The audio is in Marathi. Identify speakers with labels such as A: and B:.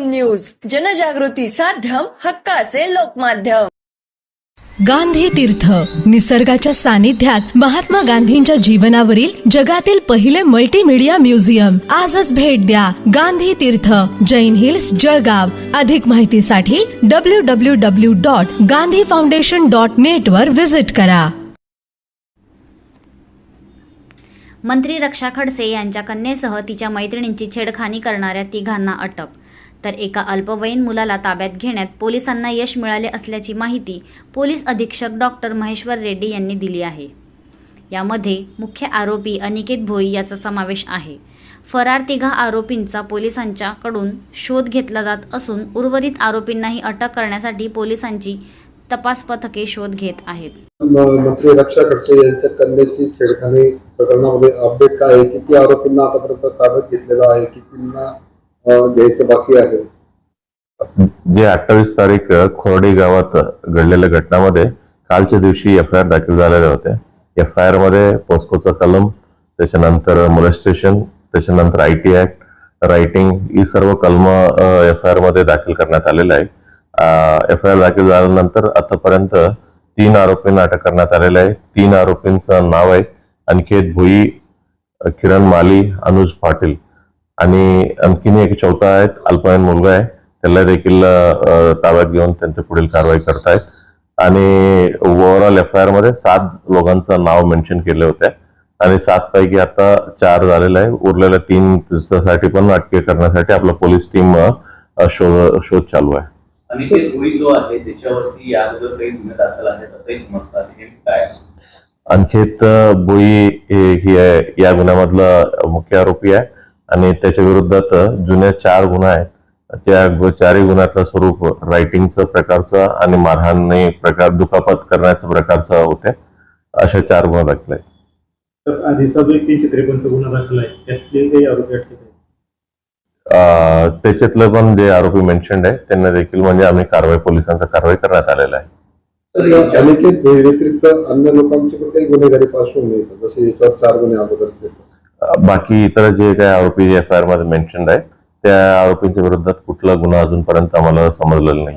A: न्यूज जनजागृती साध्यम हक्काचे लोकमाध्यम.
B: गांधी तीर्थ. निसर्गाच्या सानिध्यात महात्मा गांधींच्या जीवनावरील जगातील पहिले मल्टीमीडिया म्युझियम आजच भेट द्या गांधी तीर्थ जैन हिल्स जळगाव. अधिक माहितीसाठी W W W dot Gandhi foundation dot net वर विजिट करा.
C: मंत्री रक्षा खडसे यांच्या कन्येसह तिच्या मैत्रिणींची छेडखानी करणाऱ्या तिघांना अटक. तर एका अल्पवयीन मुलाला ताब्यात घेण्यात पोलिसांना यश मिळाले असल्याची माहिती पोलीस अधीक्षक डॉक्टर महेश्वर रेड्डी यांनी दिली आहे. यामध्ये मुख्य आरोपी अनिकेत भोई याचा समावेश आहे. फरार तिघा आरोपींचा पोलिसांच्याकडून शोध घेतला जात असून उर्वरित आरोपींनाही अटक करण्यासाठी पोलिसांची तपास पथके शोध घेत आहेत.
D: मंत्री रक्षा खडसे यांच्या कन्याची छेडखानी प्रकरणामध्ये अपडेट काय आहे? किती आरोपींना आतापर्यंत ताब्यात घेतलेला आहे? कितींना द्यायचं बाकी आहे.
E: जे अठ्ठावीस तारीख खोर्डे खोर्डी गावात घडलेल्या घटनामध्ये कालच्या दिवशी एफ आय आर दाखल झालेले होते. एफ आय आरमध्ये पोस्कोचा कलम त्याच्यानंतर मोलेस्टेशन त्याच्यानंतर आय टी ऍक्ट रायटिंग ही सर्व कलम एफ आय आरमध्ये दाखल करण्यात आलेलं आहे. एफ आय आर दाखल झाल्यानंतर आतापर्यंत तीन आरोपींना अटक करण्यात आलेलं आहे. तीन आरोपींचं नाव आहे अनिकेत भुई किरण माली अनुज पाटील. आणि आणखीन एक चौथा आहेत अल्पवयीन मुलगा आहे. त्याला देखील ताब्यात घेऊन त्यांची पुढील कारवाई करतायत. आणि ओव्हरऑल एफ आय आरमध्ये सात लोकांचं नाव मेन्शन केले होते. आणि सात पैकी आता चार झालेलं आहे. उरलेल्या तीन साठी पण अटके करण्यासाठी आपला पोलीस टीम शोध शोध चालू आहे.
F: आणि ते रुई जो आहे त्याच्यावरती या अगोदर काही गुन्हे दाखल आहेत असंही समजतात. काय
E: अंकित बोई हे- ही आहे. या गुन्ह्यामधला मुख्य आरोपी आहे. आणि त्याच्या विरोधात जुने चार गुन्हे आहेत. त्या चारही गुन्ह्यातलं स्वरूप रायटिंगचं प्रकारचं आणि मारहाणी प्रकार दुखापत करण्याचं प्रकारचं होते. असे चार गुन्हे दाखल आहेत. त्याच्यातलं पण जे आरोपी मेन्शन्ड आहे त्यांना देखील म्हणजे आम्ही कारवाई पोलिसांचा कारवाई करण्यात आलेला आहे.
D: तर या अन्य लोकांची पण काही गुन्हेगारी पार्श्वभूमी जसे याच्यावर चार गुन्हे अगोदरचे
E: बाकी इतर जे काही आरोपी एफ आय आरमध्ये मेन्शन आहे त्या आरोपींच्या विरोधात कुठला गुन्हा अजूनपर्यंत आम्हाला समजलेला नाही